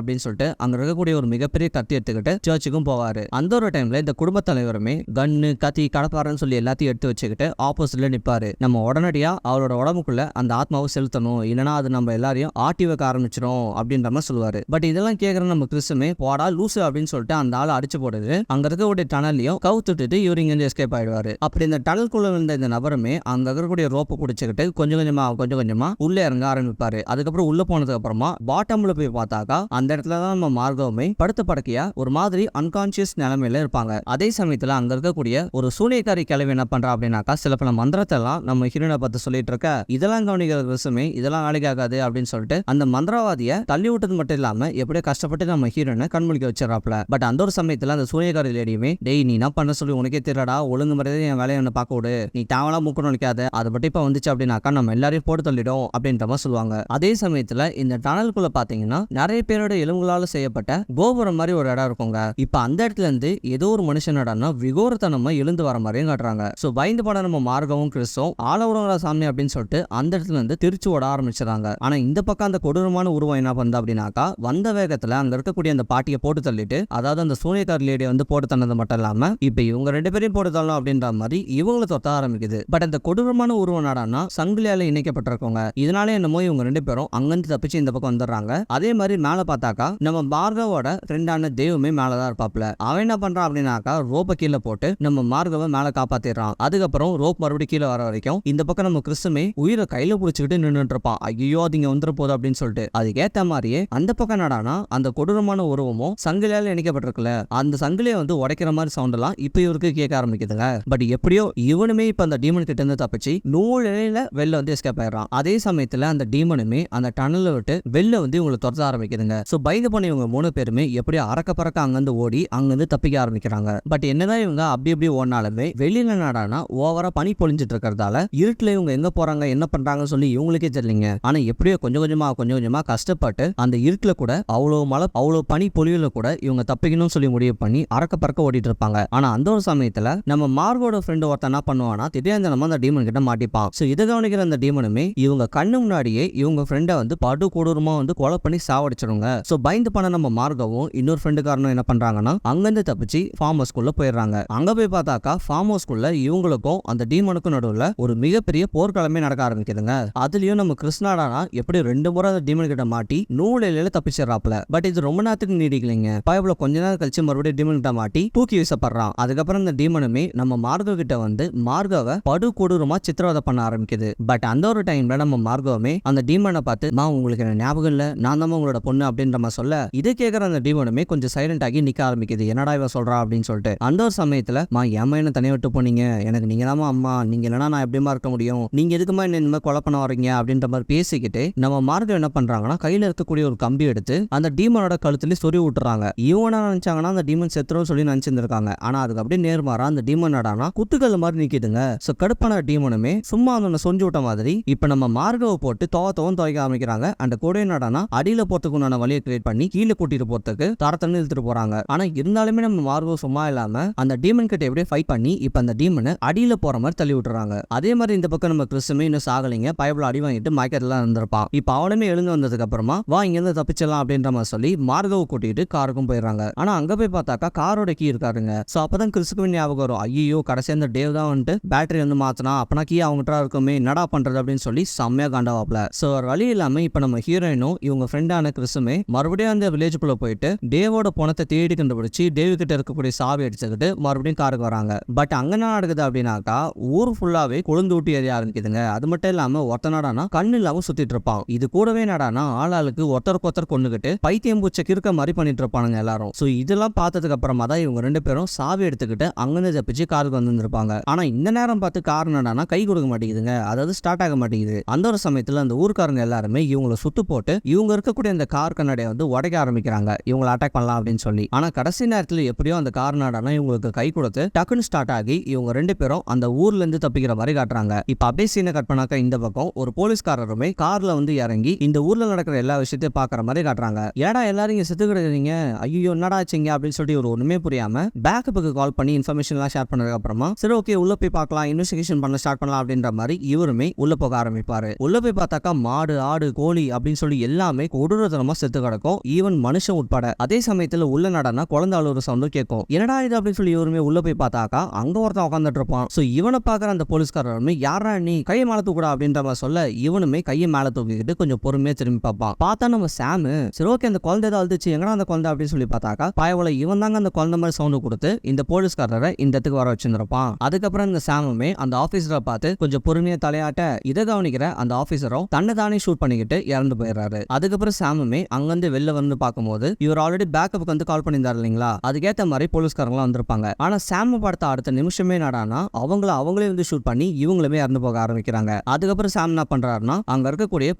அப்படின்னு சொல்லிட்டு அங்க இருக்கக்கூடிய ஒரு மிகப்பெரிய கத்தி எடுத்துக்கிட்டு சர்ச்சுக்கும் போவாரு. அந்த ஒரு டைம்ல இந்த குடும்ப தலைவருமே கண்ணு கத்தி கடப்பாருன்னு சொல்லி எல்லாத்தையும் எடுத்து வச்சுக்கிட்டு ஆப்போசிட்ல நிப்பாரு. நம்ம உடனடியா அவரோட உடம்புக்குள்ள அந்த ஆத்மாவை செலுத்தணும். இல்லைன்னா அது நம்ம எல்லாரையும் ஆட்டி வைக்க ஆரம்பிச்சிடும் அப்படின்ற மாதிரி சொல்லுவாரு. பட் இதெல்லாம் கேட்குற நம்ம கிறிஸ்துமே போடா லூசு அப்படின்னு சொல்லிட்டு அந்த ஆளை அடிச்சு போடுது. அங்க இருக்கக்கூடிய டனல்லையும் கவுத்துட்டு இவர் இங்கிருந்து எஸ்கேப் ஆயிடுவாரு. அப்படி இந்த டனல்குள்ள இருந்த இந்த நபருமே அங்க இருக்கக்கூடிய ரோப்பை பிடிச்சிக்கிட்டு கொஞ்சம் கொஞ்சமா கொஞ்சம் கொஞ்சமா உள்ள இறங்க ஆரம்பிப்பாரு. அதுக்கப்புறம் உள்ள போனதுக்கு அப்புறமா பாட்டம்ல போய் பார்த்தாக்கா அந்த இடத்துல தான் நம்ம மார்கவுமே படுத்த படக்கையா ஒரு மாதிரி அன்கான்சியஸ் நிலைமையில இருப்பாங்க. அதே சமயத்துல அங்க இருக்கக்கூடிய ஒரு சூனியக்காரி கிழவி என்ன பண்றா அப்படின்னாக்கா சில பல மந்திரத்தை எல்லாம் நம்ம ஹீரோனை பார்த்து சொல்லிட்டு இருக்க இதெல்லாம் கவனிக்கிற விஷயமே இதெல்லாம் வேலைக்கு ஆகாது அப்படின்னு சொல்லிட்டு அந்த மந்திரவாதியை தள்ளி விட்டது மட்டும் இல்லாம எப்படியோ கஷ்டப்பட்டு நம்ம ஹீரோனை கண்முழிக்க வச்சிடறாப்ல பட் அந்த ஒரு சமயத்துல அந்த சூரியகாரி லேடியுமே டெய் நீ என்ன பண்ண சொல்லி? உனக்கே தெரியடா ஒழுங்கு முறையே என் வேலையை என்ன பார்க்க விடு. நீ தேவலா மூக்கணும் நினைக்காத. அதை பற்றி இப்போ வந்துச்சு அப்படின்னாக்கா நம்ம எல்லாரையும் போட்டு தள்ளிடும் அப்படின்ற மாதிரி சொல்லுவாங்க. அதே சமயத்துல இந்த டனலுக்குள்ள பாத்தீங்கன்னா நிறைய பேரோட எலும்புகளால செய்யப்பட்ட கோபுரம் மாதிரி ஒரு இடம் இருக்குங்க. இப்ப அந்த இடத்துல இருந்து ஏதோ ஒரு மனுஷனடனா விகோரத்தனமா எழுந்து வர மாதிரியும் காட்டுறாங்க. சோ பயந்து பட நம்ம மார்கவும் கிறிஸ்தும் ஆலவரங்களா சாமி அப்படின்னு சொல்லிட்டு அந்த இடத்துல இருந்து திருச்சி ஓட ஆரம்பிச்சிடறாங்க ஆனா இந்த பக்கம் அந்த கொடூரமான உருவம் என்ன பண்ணுது அப்படின்னாக்கா வந்த வேகத்துல அங்க இருக்கக்கூடிய அந்த பாட்டியை போட்டு தள்ளிட்டு அதாவது அந்த சூனியக்கார் லேடியை வந்து போட்டு தந்தது மட்டும் இல்லாம இப்ப இவங்க ரெண்டு பேரையும் போட்டு தள்ளணும் அப்படின்ற மாதிரி இவங்களை தொத்த ஆரம்பிக்குது. பட் அந்த கொடூரமான உருவம் நாடானா சங்கிலியால இணைக்கப்பட்டிருக்கவங்க. இதனால என்னமோ இவங்க ரெண்டு பேரும் அங்கிருந்து தப்பிச்சு இந்த பக்கம் வந்துடுறாங்க. அதே மாதிரி மேல பார்த்தாக்கா நம்ம பார்கவோட ஃப்ரெண்டான தெய்வமே மேலதான் இருப்பாப்ல அவன் என்ன பண்றான் அப்படின்னாக்கா ரோப்பை கீழே போட்டு நம்ம மார்கவை மேல காப்பாத்திடுறான். அதுக்கப்புறம் ரோப் மறுபடியும் கீழே வர வரைக்கும் இந்த பக்கம் நம்ம கிறிஸ்துமே உயிரை கையில பிடிச்சிக்கிட்டு நின்றுட்டு இருப்பான். ஐயோ அது வந்துட போதும் அப்படின்னு சொல்லிட்டு. அதுக்கேத்த மாதிரியே அந்த பக்கம் நடானா அந்த கொடூரமான உருவமும் சங்கிலியால் இணைக்கப்பட்டிருக்குல்ல அந்த சங்கிலியை வந்து உடைக்கிற மாதிரி சவுண்ட் எல்லாம் இப்ப இவருக்கு கேட்க ஆரம்பிக்குதுங்க. பட் எப்படியோ இவனுமே இப்ப அந்த டீமன் கிட்ட இருந்து தப்பிச்சு நூறு இலையில வெளில வந்து எஸ்கேப் ஆயிடுறான். அதே சமயத்துல அந்த டீமனுமே அந்த டனலை விட்டு வெளில வந்து இவங்களை துரத்த ஆரம்பிக்குதுங்க. சோ பயந்து போன இவங்க மூணு பேருமே எப்படியோ அறக்க பறக்க அங்கிருந்து ஓடி அங்கிருந்து தப்பிக்க ஆரம்பிக்கிறாங்க. பட் என்னதான் இவங்க அப்படி அப்படி ஓடினாலுமே வெளியில நாடானா ஓவரா பனி பொழிஞ்சிட்டு இருக்கிறதால இருட்டுல இவங்க எங்க போறாங்க என்ன பண்றாங்கன்னு சொல்லி இவங்களுக்கே தெரியலங்க. ஆனா எப்படியோ கொஞ்சம் கொஞ்சமா கொஞ்சம் கொஞ்சமா கஷ்டப்பட்டு அந்த இருட்டுல கூட அவ்வளவு மழை அவ்வளவு பனி பொழிவில் கூட இவங்க தப்பிக்கணும்னு சொல்லி முடிவு பண்ணி அறக்க பறக்க ஓடிட்டு இருப்பாங்க. ஆனா அந்த ஒரு சமயத்துல நம்ம மார்கோட ஃப்ரெண்டு ஒருத்தன் என்ன பண்ணுவானா திடீர்னு அந்த டீமன் கிட்ட மாட்டிப்பான். ஸோ இதை கவனிக்கிற அந்த டீமனுமே இவங்க கண்ணு முன்னாடியே இவங்க ஃப்ரெண்டை வந்து படு கொடூரமாக வந்து கொலை பண்ணி சாவடிச்சிருங்க. சோ பயந்து பண்ண நம்ம மார்கவும் இன்னொரு ஃப்ரெண்டுக்காரனும் என்ன பண்றாங்கன்னா அங்கேருந்து தப்பிச்சு ஃபார்ம் ஹவுஸ்குள்ள போயிடுறாங்க. அங்க போய் பார்த்தாக்கா ஃபார்ம் ஹவுஸ்குள்ள இவங்களுக்கும் அந்த டீமனுக்கும் நடுவுல ஒரு மிகப்பெரிய போர்க்களமே நடக்க ஆரம்பிக்குதுங்க. அதுலயும் நம்ம கிருஷ்ணாடானா எப்படி ரெண்டு முறை அந்த டீமன் கிட்ட மாட்டி நூலையில தப்பிச்சிடறாப்ல பட் இது ரொம்ப நேரத்துக்கு நீடிக்கலைங்க. பயப்புல கொஞ்ச நேரம் கழிச்சு மறுபடியும் டீமன் கிட்ட மாட்டி தூக்கி வீசப்படுறான். அதுக்கப்புறம் இந்த டீமனுமே நம்ம மார்கவ கிட்ட வந்து மார்கவை படு கொடூரமா சித்திரவதை பண்ண ஆரம்பிக்குது. பட் அந்த ஒரு டைம்ல நம்ம மார்கவமே அந்த டீமனை பார்த்து மா உங்களுக்கு என்ன ஞாபகம் இல்ல? நான் தான் உங்களோட பொண்ணு அப்படின்ற மாதிரி சொல்ல இதை கேட்குற அந்த டீமனுமே கொஞ்சம் சைலண்ட் ஆகி நிக்க ஆரம்பிக்குது. என்னடா இவ சொல்றா? அப்படின்னு சொல்லிட்டு. அந்த ஒரு சமயத்துல மா ஏமா என்ன தனியாக விட்டு போனீங்க. எனக்கு நீங்க தான் அம்மா. நீங்க இல்லைன்னா நான் எப்படிமா இருக்க முடியும்? நீங்க எதுக்குமா என்ன இந்த மாதிரி கொலை பண்ண வரீங்க அப்படின்ற மாதிரி பேசிக்கிட்டு நம்ம மார்க்கம் என்ன பண்றாங்கன்னா கையில இருக்கக்கூடிய ஒரு கம்பி எடுத்து அந்த டீமனோட கழுத்துல சொறி விட்டுறாங்க இவனா நினைச்சாங்கன்னா அந்த டீமன் செத்துரும் சொல்லி நினைச்சிருந்திருக்காங்க. ஆனா அதுக்கு அப்படியே நேர்மாறா அந்த டீமன் நடானா குத்துக்கல் மாதிரி நிக்குதுங்க. சோ கடுப்பான டீமனுமே சும்மா அந்த சொஞ்சு விட்ட மாதிரி இப்ப நம்ம மார்கவை போட்டு துவத்தவும் துவைக்க ஆரம்பிக்கிறாங்க. அந்த கூட என்னடானா அடியில போறதுக்கு உண்டான வழியை கிரியேட் பண்ணி கீழே கூட்டிட்டு போறதுக்கு தரத்தன்னு இழுத்துட்டு போறாங்க. ஆனா இருந்தாலுமே நம்ம மார்கோ சும்மா இல்லாம அந்த டீமன் கிட்ட எப்படியே ஃபைட் பண்ணி இப்ப அந்த டீமனை அடியில போற மாதிரி தள்ளி விட்டுறாங்க. அதே மாதிரி இந்த பக்கம் நம்ம கிறிஸ்துமே இன்னும் சாகலைங்க. பயபுல அடி வாங்கிட்டு மயக்கத்துல இருந்திருப்பான். இப்ப உடனே எழுந்து வந்ததுக்கு அப்புறமா வா இங்க இருந்து தப்பிச்சிடலாம் அப்படின்ற மாதிரி சொல்லி மார்கவை கூட்டிட்டு காருக்கும் போயிடுறாங்க. ஆனா அங்க போய் பார்த்தாக்கா காரோட கீ இருக்காருங்க. சோ அப்பதான் கிறிஸ்துக்கு ஞாபகம் வரும். ஐயோ கடைசி அந்த டேவ் தான் வந்துட்டு பேட்டரி வந்து மாத்தினா அப்பனா கீ அவங்ககிட்ட இருக்குமே என்னடா பண்றது அப்படின்னு சொல்லி செம்மையா காண்டாவாப்ல சோ ஒரு வழி இல்லாம இப்ப நம்ம ஹீரோயினும் இவங்க ஃப்ரெண்டான கிறிஸுமே மறுபடியும் அந்த வில்லேஜ் குள்ள போயிட்டு டேவோட பணத்தை தேடி கண்டுபிடிச்சு டேவ் கிட்ட இருக்கக்கூடிய சாவி அடிச்சுக்கிட்டு மறுபடியும் காருக்கு வராங்க. பட் அங்க என்ன நடக்குது அப்படின்னாக்கா ஊர் ஃபுல்லாவே கொழுந்து ஊட்டி ஏரியா ஆரம்பிக்குதுங்க. அது மட்டும் இல்லாம ஒத்தனாடானா கண்ணு இல்லாம சுத்திட்டு இருப்பான். இது கூட கூடவே நடானா ஆளாளுக்கு ஒருத்தருக்கு ஒருத்தர் கொண்டுகிட்டு பைத்தியம் பூச்சை கிறுக்க மாதிரி பண்ணிட்டு இருப்பானுங்க எல்லாரும். சோ இதெல்லாம் பார்த்ததுக்கு அப்புறமா தான் இவங்க ரெண்டு பேரும் சாவி எடுத்துக்கிட்டு அங்கிருந்து தப்பிச்சு காருக்கு வந்திருப்பாங்க ஆனா இந்த நேரம் பார்த்து கார் நடானா கை கொடுக்க மாட்டேங்குதுங்க. அதாவது ஸ்டார்ட் ஆக மாட்டேங்குது. அந்த ஒரு சமயத்துல அந்த ஊருக்காரங்க எல்லாருமே இவங்கள சுட்டு போட்டு இவங்க இருக்கக்கூடிய அந்த கார் கண்ணாடியை வந்து உடைக்க ஆரம்பிக்கிறாங்க. இவங்களை அட்டாக் பண்ணலாம் அப்படின்னு சொல்லி. ஆனா கடைசி நேரத்துல எப்படியோ அந்த கார் நாடானா இவங்களுக்கு கை கொடுத்து டக்குன்னு ஸ்டார்ட் ஆகி இவங்க ரெண்டு பேரும் அந்த ஊர்ல இருந்து தப்பிக்கிற மாதிரி காட்டுறாங்க. இப்ப அப்படியே சீனை கட் பண்ணாக்க இந்த பக்கம் ஒரு போலீஸ்காரருமே கார்ல வந்து இறங்கி இந்த ஊர்ல நடக்கிற எல்லா விஷயத்தையும் பாக்குற மாதிரி காட்டுறாங்க. ஏடா எல்லாரும் இங்க செத்து கிடக்குறீங்க ஐயோ என்னடா ஆச்சுங்க? அப்படின்னு சொல்லிட்டு ஒரு ஒண்ணுமே புரியாம பேக்கப்புக்கு கால் பண்ணி இன்ஃபர்மேஷன் எல்லாம் ஷேர் பண்ணதுக்கு அப்புறமா சரி ஓகே உள்ள போய் பார்க்கலாம். இன்வெஸ்டிகேஷன் பண்ண ஸ்டார்ட் பண்ணலாம். அப்படின்ற மாதிரி இவருமே உள்ள போக ஆரம்பிப்பாரு. உள்ள போய் பார்த்தாக்கா மாடு ஆடு கோழி அப்படின்னு சொல்லி எல்லாமே கொடூரத்தனமா செத்து கிடக்கும். ஈவன் மனுஷன் உட்பட. அதே சமயத்துல உள்ள நடனா குழந்தை அழுகுற சவுண்டும் கேட்கும். என்னடா இது? அப்படின்னு சொல்லி இவருமே உள்ள போய் பார்த்தாக்கா அங்க ஒருத்தன் உட்காந்துட்டு இருப்பான். சோ இவனை பார்க்குற அந்த போலீஸ்காரருமே யாரா நீ? கையை மேல தூக்குடா. அப்படின்ற மாதிரி சொல்ல இவனுமே கையை மேல தூக்கிக்கிட்டு கொஞ்சம் பொறுமையா திரும்பி பார்ப்பான் பார்த்தா நம்ம சாமு சரி ஓகே அந்த குழந்தை ஏதோ அழுதுச்சு எங்கடா அந்த குழந்தை அப்படின்னு சொல்லி பார்த்தாக்கா பாயவள இவன் தாங்க அந்த குழந்தை மாதிரி சவுண்டு கொடுத்து இந்த போலீஸ்காரரை இந்த இடத்துக்கு வர வச்சிருந்திருப்பான். அதுக்கப்புறம் இந்த சாமுமே அந்த ஆபீசரை பார்த்து கொஞ்சம் பொறுமையா தலையாட்ட இதை கவனிக்கிற அந்த ஆபீசரும் தன்னை தானே ஷூட் பண்ணிக்கிட்டு இறந்து போயிடுறாரு. அதுக்கப்புறம் சாமுமே அங்கிருந்து வெளில வந்து பார்க்கும்போது இவர் ஆல்ரெடி பேக்கப்புக்கு வந்து கால் பண்ணியிருந்தாரு இல்லைங்களா? அதுக்கேற்ற மாதிரி போலீஸ்காரங்களாம் வந்திருப்பாங்க. ஆனா சாம பார்த்த அடுத்த நிமிஷமே நடானா அவங்கள அவங்களே வந்து ஷூட் பண்ணி இவங்களுமே இறந்து போக ஆரம்பிக்கிறாங்க. அதுக்கப்புறம் சாம் என்ன பண்றாருன்னா அங்க இருக்கக்கூடிய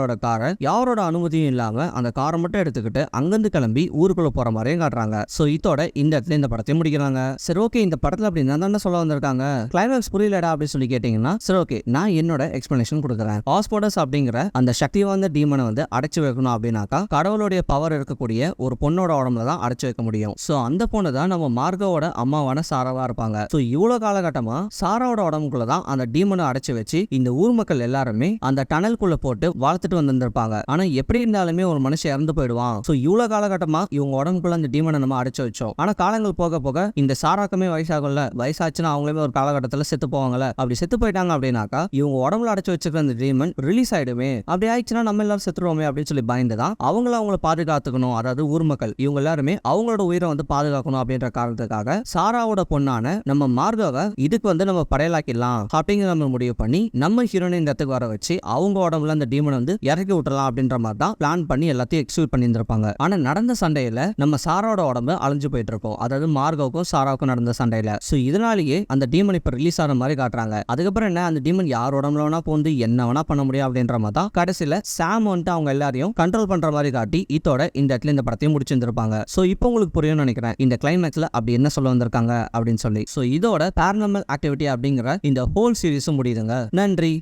அவங்களோட காரை யாரோட அனுமதியும் இல்லாம அந்த காரை மட்டும் எடுத்துக்கிட்டு அங்கிருந்து கிளம்பி ஊருக்குள்ள போற மாதிரியும் காட்டுறாங்க. சோ இதோட இந்த இடத்துல இந்த படத்தை முடிக்கிறாங்க. சரி ஓகே இந்த படத்துல அப்படி நான் தானே சொல்ல வந்திருக்காங்க. கிளைமேக்ஸ் புரியலடா அப்படின்னு சொல்லி கேட்டீங்கன்னா சரி ஓகே நான் என்னோட எக்ஸ்பிளனேஷன் கொடுக்குறேன். ஆஸ்போடஸ் அப்படிங்கிற அந்த சக்தி வாய்ந்த டீமனை வந்து அடைச்சு வைக்கணும் அப்படின்னாக்கா கடவுளுடைய பவர் இருக்கக்கூடிய ஒரு பொண்ணோட உடம்புல தான் அடைச்சு வைக்க முடியும். சோ அந்த பொண்ணு தான் நம்ம மார்கவோட அம்மாவான சாராவா இருப்பாங்க. சோ இவ்வளவு காலகட்டமா சாராவோட உடம்புக்குள்ள தான் அந்த டீமனை அடைச்சு வச்சு இந்த ஊர் மக்கள் எல்லாருமே அந்த டனல்குள்ள போட்டு பார்த்துட்டு வந்திருந்திருப்பாங்க. ஆனா எப்படி இருந்தாலுமே ஒரு மனுஷன் இறந்து போயிடுவான். சோ இவ்வளவு காலகட்டமா இவங்க உடம்புக்குள்ள அந்த டீமனை நம்ம அடைச்சு வச்சோம். ஆனா காலங்கள் போக போக இந்த சாராக்குமே வயசாகும்ல வயசாச்சுன்னா அவங்களுமே ஒரு காலகட்டத்துல செத்து போவாங்கல்ல. அப்படி செத்து போயிட்டாங்க அப்படின்னாக்கா இவங்க உடம்புல அடைச்சு வச்சிருக்க அந்த டீமன் ரிலீஸ் ஆயிடுமே. அப்படி ஆயிடுச்சுன்னா நம்ம எல்லாரும் செத்துருவோமே அப்படின்னு சொல்லி பயந்துதான் அவங்கள அவங்கள பாதுகாத்துக்கணும். அதாவது ஊர் மக்கள் இவங்க எல்லாருமே அவங்களோட உயிரை வந்து பாதுகாக்கணும் அப்படின்ற காரணத்துக்காக சாராவோட பொண்ணான நம்ம மார்கவை இதுக்கு வந்து நம்ம படையலாக்கிடலாம் அப்படிங்கிற நம்ம முடிவு பண்ணி நம்ம ஹீரோனை இந்த இடத்துக்கு வர வச்சு அவங்க உடம்புல அந்த டீமனை வந்து இறக்கி விட்டுறலாம் அப்படின்ற மாதிரி தான் பிளான் பண்ணி எல்லாத்தையும் எக்ஸிக்யூட் பண்ணியிருந்திருப்பாங்க. ஆனா நடந்த சண்டையில நம்ம சாராவோட உடம்பு அழிஞ்சு போயிட்டு இருக்கும் அதாவது மார்கோக்கும் சாராவுக்கும் நடந்த சண்டையில. சோ இதனாலேயே அந்த டீமன் இப்ப ரிலீஸ் ஆகிற மாதிரி காட்டுறாங்க. அதுக்கப்புறம் என்ன? அந்த டீமன் யார் உடம்புல வேணா போந்து என்ன வேணா பண்ண முடியும் அப்படின்ற மாதிரி தான் கடைசியில சாம் வந்துட்டு அவங்க எல்லாரையும் கண்ட்ரோல் பண்ற மாதிரி காட்டி இதோட இந்த இடத்துல இந்த படத்தையும் முடிச்சிருந்திருப்பாங்க. சோ இப்போ உங்களுக்கு புரியும்னு நினைக்கிறேன். இந்த கிளைமேக்ஸ்ல அப்படி என்ன சொல்ல வந்திருக்காங்க அப்படின்னு சொல்லி. சோ இதோட பேரனமல் ஆக்டிவிட்டி அப்படிங்கிற இந்த ஹோல் சீரிஸும் முடியுதுங்க. நன்றி.